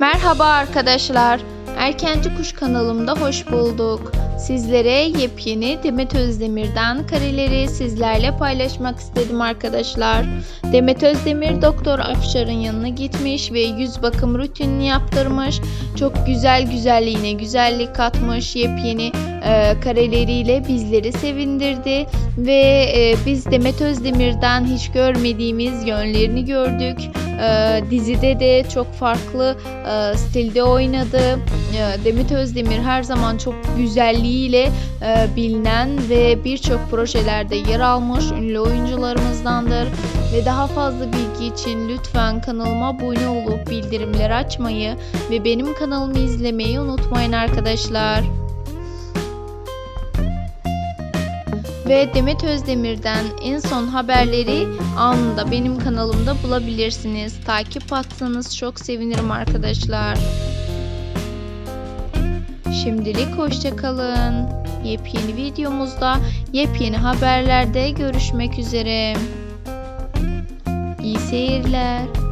Merhaba arkadaşlar. Erkenci Kuş kanalımda hoş bulduk. Sizlere yepyeni Demet Özdemir'den kareleri sizlerle paylaşmak istedim arkadaşlar. Demet Özdemir Doktor Afşar'ın yanına gitmiş ve yüz bakım rutinini yaptırmış. Çok güzel güzelliğine güzellik katmış. Yepyeni e, kareleriyle bizleri sevindirdi ve e, biz Demet Özdemir'den hiç görmediğimiz yönlerini gördük. E, dizide de çok farklı e, stilde oynadı. E, Demet Özdemir her zaman çok güzelliğiyle e, bilinen ve birçok projelerde yer almış ünlü oyuncularımızdandır. Ve daha fazla bilgi için lütfen kanalıma abone olup bildirimleri açmayı ve benim kanalımı izlemeyi unutmayın arkadaşlar. Ve Demet Özdemir'den en son haberleri anında benim kanalımda bulabilirsiniz. Takip atsanız çok sevinirim arkadaşlar. Şimdilik hoşçakalın. Yepyeni videomuzda, yepyeni haberlerde görüşmek üzere. İyi seyirler.